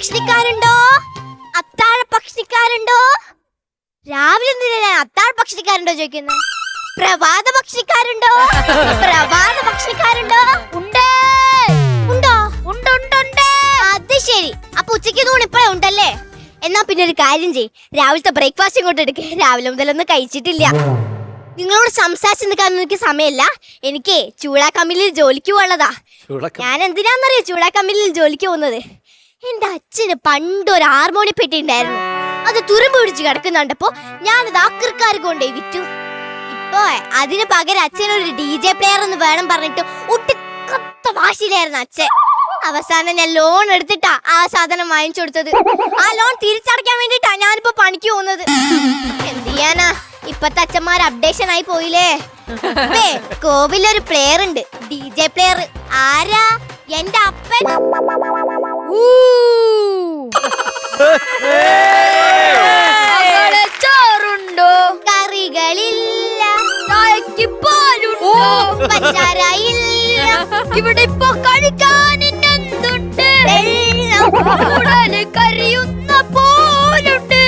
പക്ഷിക്കാരുണ്ടോ? അത്താഴ പക്ഷിക്കാരുണ്ടോ? രാവിലെ എന്തിനാ അത്താഴ പക്ഷിക്കാരുണ്ടോ ചോദിക്കുന്നത് പ്രഭാത പക്ഷിക്കാരുണ്ടോ? പ്രഭാത പക്ഷിക്കാരുണ്ടോ? ഉണ്ട്. ഉണ്ടോ? ഉണ്ട് ഉണ്ട് ഉണ്ട്. അത് ശരി. അപ്പൊ ഉച്ചയ്ക്ക് തൂണ് ഇപ്പഴേ ഉണ്ടല്ലേ? എന്നാ പിന്നെ ഒരു കാര്യം ചെയ് രാവിലത്തെ ബ്രേക്ക്ഫാസ്റ്റ് ഇങ്ങോട്ട് എടുക്കേ. രാവിലെ മുതലൊന്നും കഴിച്ചിട്ടില്ല. നിങ്ങളോട് സംസാരിച്ച് നിൽക്കാൻ എനിക്ക് സമയമില്ല. എനിക്ക് ചൂടാ കമ്പനിയിൽ ജോലിക്ക് പോകാനുള്ളതാ. ഞാൻ എന്തിനാന്നറിയോ ചൂടാ കമ്പനിയിൽ ജോലിക്ക് പോകുന്നത്? എന്റെ അച്ഛന് പണ്ട് ഒരു പെട്ടി ഉണ്ടായിരുന്നു. അത് തുരുമ്പ് പിടിച്ച് കിടക്കുന്നുണ്ടപ്പോ ഞാനത് ആക്രിക്കാർക്ക് കൊണ്ടേ വിറ്റു. ഇപ്പോ അതിന് പകരം അച്ഛനൊരു ഡി ജെ പ്ലെയർ എന്ന് വേണം പറഞ്ഞിട്ട് ഒട്ടിക്കത്ത വാശിയിലായിരുന്നു അച്ഛൻ. അവസാനം ഞാൻ ലോൺ എടുത്തിട്ടാ ആ സാധനം വാങ്ങിച്ചു കൊടുത്തത്. ആ ലോൺ തിരിച്ചടയ്ക്കാൻ വേണ്ടിട്ടാ ഞാനിപ്പോ പണിക്ക് പോകുന്നത്. എന്ത് ചെയ്യാനാ? ഇപ്പത്തെ അച്ഛന്മാർ അപ്ഡേഷൻ ആയി പോയില്ലേ? കോവിലൊരു പ്ലെയർ ഉണ്ട്. ഡി ജെ പ്ലെയർ ആരാ? എന്റെ അപ്പൻ. മകളെ ചോറുണ്ടോ? കറികളില്ല. ചായക്ക് പാലുണ്ടോ പഞ്ചാരയില്ല. ഇവിടെ ഇപ്പൊ കഴിക്കാൻ എന്തുണ്ട്. ഉടൽ കരിയുന്ന പോലുണ്ട്.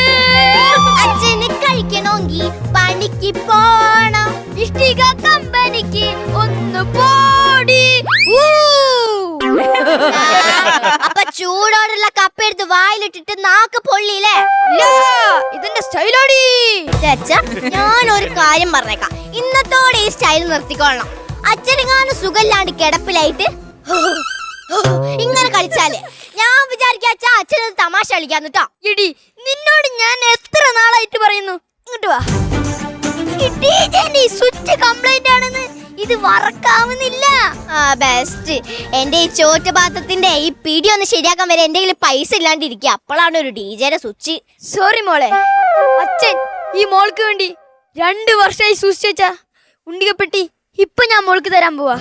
അച്ഛന് കഴിക്കണമെങ്കിൽ പണിക്ക് പോണം. ഇഷ്ടിക കമ്പനിക്ക് ഒന്ന് പോടി. ഊ. ചൂടോടുള്ള കപ്പ എടുത്ത് വായിലിട്ടിട്ട് നാക്ക് പൊള്ളിയില്ലേ? ഇതിന്റെ സ്റ്റൈലോടി ഞാൻ ഒരു കാര്യം പറഞ്ഞേക്കാം. ഇന്നത്തോടെ ഈ സ്റ്റൈൽ നിർത്തിക്കൊള്ളണം. അച്ഛനെങ്ങാനും സുഖമില്ലാണ്ട് കിടപ്പിലായിട്ട് ഇങ്ങനെ കളിച്ചാലേ. ഞാൻ വിചാരിക്കാ അച്ഛ അച്ഛനത് തമാശ കളിക്കാന്ന് കേട്ടോ എടി നിന്നോട് ഞാൻ എത്ര നാളായിട്ട് പറയുന്നു? ഇങ്ങോട്ട് വാ. സ്വിച്ച് കംപ്ലൈന്റ് ആണെന്ന്. ഇത് വറക്കാവുന്നില്ല. ആ ബെസ്റ്റ് എന്റെ ഈ ചോറ്റുപാത്രത്തിന്റെ ഈ പിടി ഒന്ന് ശരിയാക്കാൻ വരെ എന്റെ കയ്യിൽ പൈസ ഇല്ലാണ്ടിരിക്കുക. അപ്പോഴാണ് ഒരു ഡീജയുടെ ജെയുടെ സ്വിച്ച്. സോറി മോളെ. അച്ഛൻ ഈ മോൾക്ക് വേണ്ടി രണ്ട് വർഷമായി സൂക്ഷിച്ച ഉണ്ടികപ്പെട്ടി ഇപ്പൊ ഞാൻ മോൾക്ക് തരാൻ പോവാ.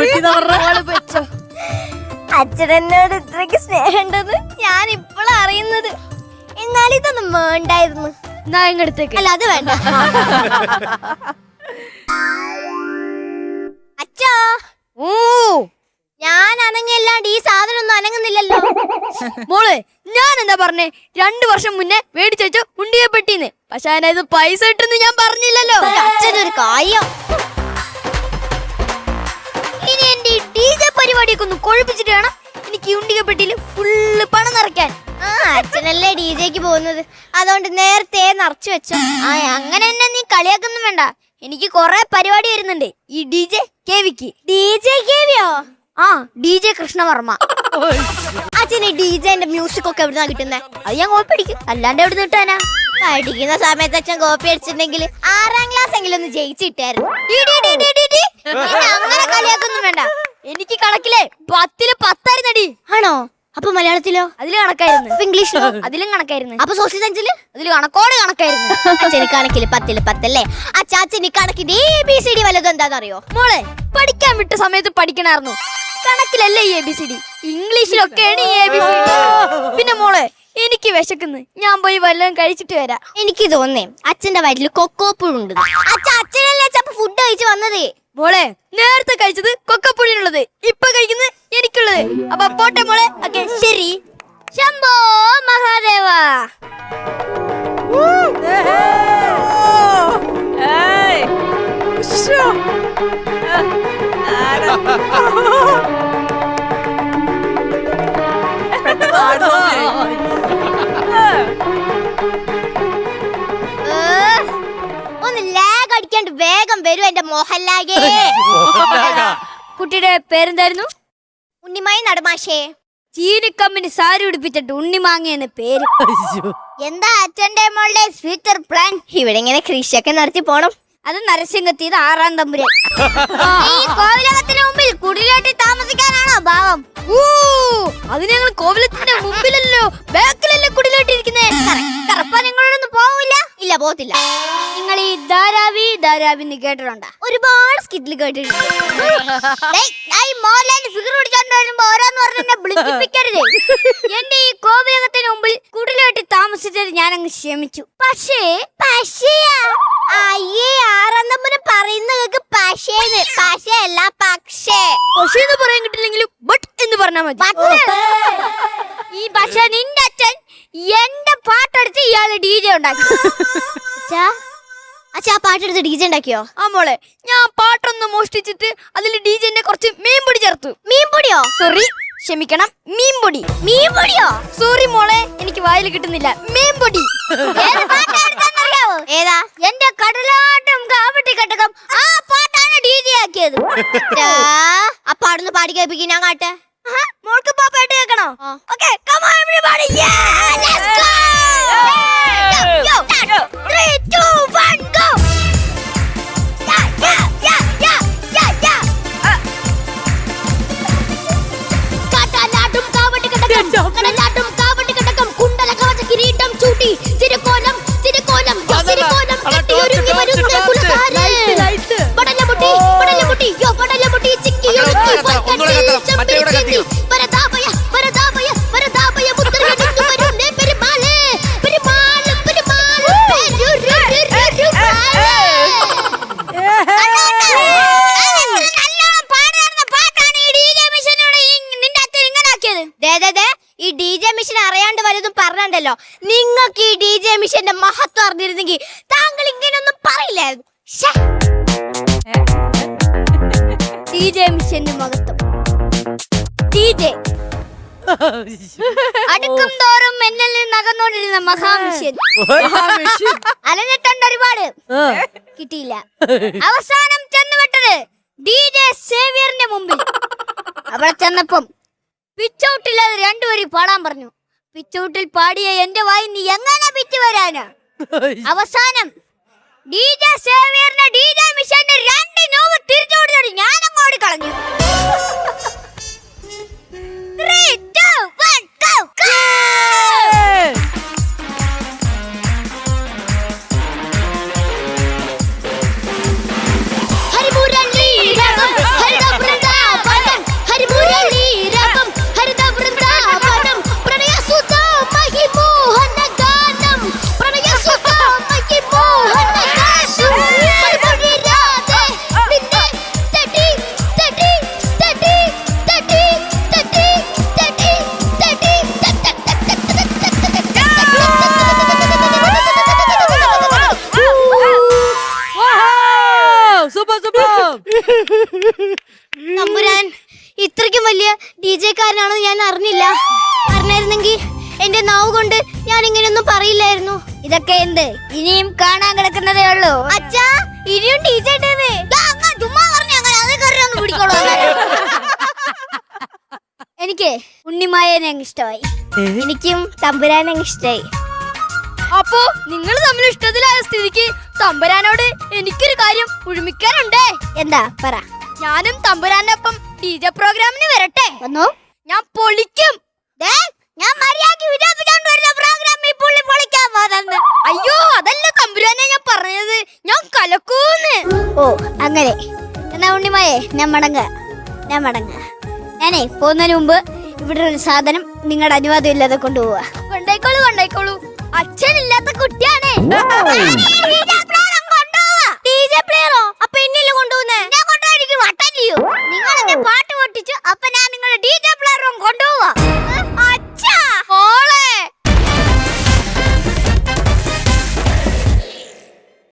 അച്ഛനോട് വെച്ചോ. ഇത്രയ്ക്ക് സ്നേഹമുണ്ടെന്ന് ഞാൻ ഇപ്പോഴാ അറിയുന്നത്. എന്നാൽ ഇതൊന്നും വേണ്ടായിരുന്നു. അല്ല അത് വേണ്ട. അച്ഛോ. ഓ ഞാൻ അനങ്ങിയല്ലാണ്ട് ഈ സാധനം ഒന്നും അനങ്ങുന്നില്ലല്ലോ. മോളെ ഞാൻ എന്താ പറഞ്ഞേ? രണ്ടു വർഷം മുന്നേ മേടിച്ചു വെച്ചു ഉണ്ടിയപ്പെട്ടിന്ന് പക്ഷെ അതിനത് പൈസ ഇട്ടെന്ന് ഞാൻ പറഞ്ഞില്ലല്ലോ. അച്ഛനൊരു കാര്യം. ഇനി എന്റെ ഡി ജെ പരിപാടിയൊക്കെ ഒന്ന് കൊഴുപ്പിച്ചിട്ട് വേണം എനിക്ക് ഈ ഫുള്ള് പണം നിറയ്ക്കാൻ. ആ അച്ഛനല്ലേ ഡി ജെക്ക് പോകുന്നത്. അതുകൊണ്ട് നേരത്തെ നിറച്ചു വെച്ചോ. ആ അങ്ങനെ തന്നെ നീ കളിയാക്കൊന്നും വേണ്ട. എനിക്ക് കൊറേ പരിപാടി വരുന്നുണ്ട്. ഈ ഡി ജെ കേവിക്ക് ഡി ജെ കേവിയോ ആ ഡി ജെ കൃഷ്ണവർമ്മ. അച്ഛന് ഡി ജെന്റെ മ്യൂസിക് ഒക്കെ എവിടുന്നാ കിട്ടുന്നേ? അത് ഞാൻ കോപ്പി അടിക്കും. അല്ലാണ്ട് എവിടെ കിട്ടാനാ പഠിക്കുന്ന സമയത്ത് അച്ഛൻ കോപ്പി അടിച്ചിട്ടുണ്ടെങ്കിൽ ആറാം ക്ലാസ് എങ്കിലും ഒന്ന് ജയിച്ചിട്ടായിരുന്നു. അങ്ങനെ കളിയാക്കൊന്നും വേണ്ട. എനിക്ക് കണക്കിലെ പത്തിൽ പത്തായിരുന്നടി. ആണോ? അപ്പൊ മലയാളത്തിലോ? അതിൽ കണക്കായിരുന്നു. അപ്പൊ ഇംഗ്ലീഷിലോ? അതിലും കണക്കായിരുന്നു. അപ്പൊ സോഷ്യൽ സയൻസിൽ അതിൽ കണക്കോട് കണക്കായിരുന്നു. അച്ഛന് കണക്കിൽ പത്തിൽ പത്തല്ലേ? അച്ഛന് കണക്കിന്റെ എ ബി സി ഡി വല്ലതും എന്താണെന്നറിയോ മോളെ പഠിക്കാൻ വിട്ട സമയത്ത് പഠിക്കണായിരുന്നു. കണക്കിലല്ലേ എ ബി സി ഡി ഇംഗ്ലീഷിലൊക്കെയാണ് എ ബി സി ഡി പിന്നെ മോളെ എനിക്ക് വിശക്കുന്നു. ഞാൻ പോയി വല്ലതും കഴിച്ചിട്ട് വരാം. എനിക്ക് തോന്നേ അച്ഛന്റെ വയറ്റിൽ കൊക്കോപ്പുഴുണ്ട് അച്ഛ അച്ഛനല്ലേ അച്ഛൻ ഫുഡ് കഴിച്ച് വന്നതേ? മോളെ നേരത്തെ കഴിച്ചത് കൊക്കപ്പുഴിനുള്ളത്. ഇപ്പൊ കഴിക്കുന്നത് എനിക്കുള്ളത്. അപ്പൊ പോട്ടെ മോളെ. വേഗം വരൂ എന്റെ മോഹൻലാഗേ കുട്ടിയുടെ പേരെന്തായിരുന്നു? ഉണ്ണിമായി നടമാഷേ. ചീനിക്കമ്മിന് സാരി ഉടുപ്പിച്ചിട്ട് ഉണ്ണിമാങ്ങ എന്ന് പേര്. എന്താ അച്ഛന്റെ മോളുടെ ഫ്യൂച്ചർ പ്ലാൻ ഇവിടെ ഇങ്ങനെ കൃഷിയൊക്കെ നടത്തി പോണം. അത് നരസിംഹത്തിയത് ആറാം തമ്പുരാൻ. ഈ കോവിലകത്തിന് മുമ്പിൽ കുടിലേട്ടി താമസിക്കാനാണോ ഭാവം ഊ, അത് ഞങ്ങൾ കോവിലത്തിന്റെ മുമ്പിലല്ലോ ബാക്കിലല്ലേ കുടിലോട്ടിരിക്കുന്നേ കറപ്പ പോകത്തില്ല. നിങ്ങൾ ഈ ധാരാവി ധാരാവി എന്ന് കേട്ടിട്ടുണ്ടാ? ഒരുപാട് സ്കിറ്റിൽ കേട്ടിട്ടുണ്ട്. ഡേയ്, ഞാൻ ഈ മോഹൻലാലിന്റെ ഫിഗർ പിടിച്ചോണ്ട് വരുമ്പോ ഓരോന്ന് പറഞ്ഞ് എന്നെ വിളിപ്പിക്കരുത് എന്റെ ഈ കോപയോഗത്തിന് മുമ്പിൽ കുടിലോട്ട് താമസിച്ചത് ഞാൻ അങ്ങ് ക്ഷമിച്ചു. പക്ഷേ പക്ഷേ അയ്യേ ആറാം നമ്പര് പറയുന്ന കേക്ക് പക്ഷേന്ന്. പക്ഷേ അല്ല പക്ഷേ. പക്ഷേ എന്ന് പറയാൻ കിട്ടില്ലെങ്കിലും ബട്ട് എന്ന് പറഞ്ഞാൽ മതി. ഈ പക്ഷേ നിന്റെ അച്ഛൻ എന്റെ പാട്ടെടുത്ത് ഇയാൾ ഡി ജെ ഉണ്ടാക്കി. അച്ഛാ അച്ഛാ ആ പാട്ടെടുത്ത് ഡി ജെ ഉണ്ടാക്കിയോ? ആ മോളെ ഞാൻ പാട്ടൊന്ന് മോഷ്ടിച്ചിട്ട് അതിൽ ഡി ജെന്റെ കുറച്ച് മീൻപൊടി ചേർത്തു. മീൻപൊടിയോ? സോറി ക്ഷമിക്കണം മീൻപൊടി. മീൻപൊടിയോ? സോറി മോളെ എനിക്ക് വായിൽ കിട്ടുന്നില്ല. മീൻപൊടി. ഏത് പാട്ടാണെന്നറിയാവോ? ഏതാ? എന്റെ കടലാട്ടും കാവട്ടി കട്ടകം ആ പാട്ടാണ് ഡി ജെ ആക്കിയത്. അച്ഛാ, ആ പാടുന്ന പാടി കേൾപ്പിക്കും ഞാൻ കാട്ടെ. മോൾക്ക് ഇപ്പൊ ആ പാട്ട് കേൾക്കണോ. Okay come on everybody Let's go! മിഷനോട് ഈ നിന്റെ അച്ഛൻ ഇങ്ങനെ ആക്കിയത്. ദേ, ദേ, ദേ, ഈ ഡി ജെ മിഷൻ അറിയാണ്ട് വലുതും പറഞ്ഞല്ലോ നിങ്ങൾക്ക് ഈ ഡി ജെ മിഷന്റെ മഹത്വം അറിഞ്ഞിരുന്നെങ്കിൽ താങ്കൾ ഇങ്ങനെയൊന്നും പറയില്ലായിരുന്നു. ഡി ജെ മിഷന്റെ മഹത്വം അടുക്കും തോറും എന്നിൽ നിന്ന് അകന്നോണ്ടിരുന്ന മഹാമിഷ്യൻ അലഞ്ഞിട്ടുണ്ട് ഒരുപാട്. കിട്ടിയില്ല. അവസാനം ചെന്നുവിട്ടത് ഡി ജെ സേവിയറിന്റെ മുമ്പിൽ. അവിടെ ചെന്നപ്പം പിച്ചൗട്ടിൽ അത് രണ്ടുപേരും പാടാൻ പറഞ്ഞു. പിച്ചൗട്ടിൽ പാടിയ എന്റെ വായി നീ എങ്ങനെ പിച്ച് വരാനാ? അവസാനം ഡി ജെ സേവിയറിന്റെ ഡി ജെ മിഷന്റെ രണ്ട് നോവ് ഇത്രയ്ക്കും വലിയ ഡി ജെക്കാരനാണെന്ന് ഞാൻ അറിഞ്ഞില്ല. അറിഞ്ഞായിരുന്നെങ്കിൽ എന്റെ നാവ് കൊണ്ട് ഞാൻ ഇങ്ങനെയൊന്നും പറയില്ലായിരുന്നു. ഇതൊക്കെ എന്ത്? ഇനിയും കാണാൻ കിടക്കുന്നതേ ഉള്ളൂ. അച്ഛാ ഇനിയും ഡി ജെ ചുമ്മാ പറഞ്ഞു അങ്ങനെ അതൊക്കെ ഒന്ന് പിടിക്കോളൂ. എനിക്ക് ഉണ്ണിമായനെ ഇഷ്ടമായി. എനിക്കും തമ്പുരാനെ ഇഷ്ടമായി. അപ്പോ നിങ്ങൾ തമ്മിൽ ഇഷ്ടത്തിലായ സ്ഥിതിക്ക് തമ്പുരാനോട് എനിക്കൊരു കാര്യം ഉഴുമിക്കാനുണ്ടേ? എന്താ? പറ. ഞാനും തമ്പുരാനൊപ്പം ടീച്ചർ പ്രോഗ്രാമിന് വരട്ടെ. വന്നോ. ഞാൻ പൊളിക്കും. ഞാൻ മര്യാദയ്ക്ക് വിജയിപ്പിച്ചോണ്ട് വരുന്ന പ്രോഗ്രാമിൽ പുള്ളി പൊളിക്കാൻ പോകുന്നെന്ന് അയ്യോ അതല്ല തമ്പുരാനെ ഞാൻ പറഞ്ഞത്. ഞാൻ കലക്കൂന്ന്. ഓ അങ്ങനെ. എന്നാ ഉണ്ണിമായെ ഞാൻ മടങ്ങ. ഞാൻ മടങ്ങ. ഞാനേ പോകുന്നതിന് മുമ്പ് ഇവിടെ ഒരു സാധനം നിങ്ങളുടെ അനുവാദം ഇല്ലാതെ കൊണ്ടുപോവാ. കൊണ്ടേക്കോളൂ കൊണ്ടേക്കോളൂ അച്ഛനില്ലാത്ത കുട്ടിയാണേ.